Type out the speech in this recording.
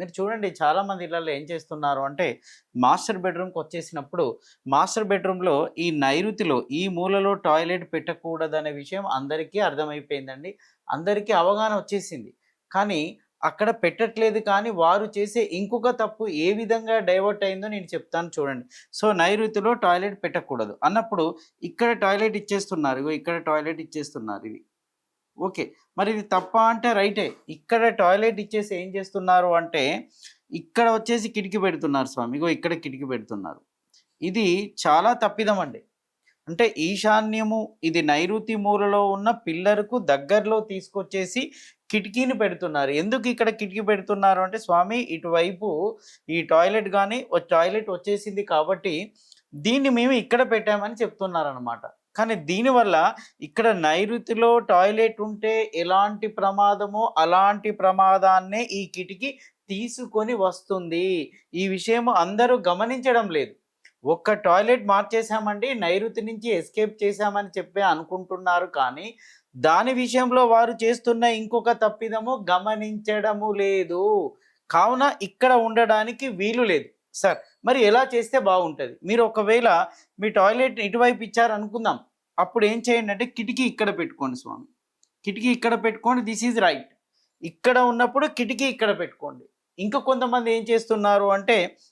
మీరు చూడండి చాలామంది ఇళ్ళల్లో ఏం చేస్తున్నారు అంటే మాస్టర్ బెడ్రూమ్కి వచ్చేసినప్పుడు మాస్టర్ బెడ్రూమ్లో ఈ నైరుతిలో ఈ మూలలో టాయిలెట్ పెట్టకూడదనే విషయం అందరికీ అర్థమైపోయిందండి. అందరికీ అవగాహన వచ్చేసింది. కానీ అక్కడ పెట్టట్లేదు కానీ వారు చేసే ఇంకొక తప్పు ఏ విధంగా డైవర్ట్ అయిందో నేను చెప్తాను చూడండి. సో నైరుతిలో టాయిలెట్ పెట్టకూడదు. అన్నప్పుడు ఇక్కడ టాయిలెట్ ఇచ్చేస్తున్నారు ఇక్కడ టాయిలెట్ ఇచ్చేస్తున్నారు ఇది ఓకే. మరి ఇది తప్ప అంటే రైటే. ఇక్కడ టాయిలెట్ ఇచ్చేసి ఏం చేస్తున్నారు అంటే ఇక్కడ వచ్చేసి కిటికీ పెడుతున్నారు స్వామి. ఇగో ఇక్కడ కిటికీ పెడుతున్నారు. ఇది చాలా తప్పిదం అండి. అంటే ఈశాన్యము ఇది నైరుతి మూలలో ఉన్న పిల్లర్కు దగ్గరలో తీసుకొచ్చేసి కిటికీని పెడుతున్నారు. ఎందుకు ఇక్కడ కిటికీ పెడుతున్నారు అంటే స్వామి ఇటువైపు ఈ టాయిలెట్ కానీ టాయిలెట్ వచ్చేసింది కాబట్టి దీన్ని మేము ఇక్కడ పెట్టామని చెప్తున్నారనమాట కానీ దీనివల్ల ఇక్కడ నైరుతిలో టాయిలెట్ ఉంటే ఎలాంటి ప్రమాదమో అలాంటి ప్రమాదాన్నే ఈ కిటికీ తీసుకొని వస్తుంది. ఈ విషయం అందరూ గమనించడం లేదు. ఒక్క టాయిలెట్ మార్చేసామండి నైరుతి నుంచి ఎస్కేప్ చేశామని చెప్పి అనుకుంటున్నారు కానీ దాని విషయంలో వారు చేస్తున్న ఇంకొక తప్పిదము గమనించడము లేదు. కావున ఇక్కడ ఉండడానికి వీలు లేదు. సార్ మరి ఎలా చేస్తే బాగుంటుంది? మీరు ఒకవేళ మీ టాయిలెట్ ఇటువైపు ఇచ్చారు అనుకుందాం అప్పుడు ఏం చేయండి అంటే కిటికీ ఇక్కడ పెట్టుకోండి స్వామి. కిటికీ ఇక్కడ పెట్టుకోండి దిస్ ఈజ్ రైట్. ఇక్కడ ఉన్నప్పుడు కిటికీ ఇక్కడ పెట్టుకోండి. ఇంకా కొంతమంది ఏం చేస్తున్నారు అంటే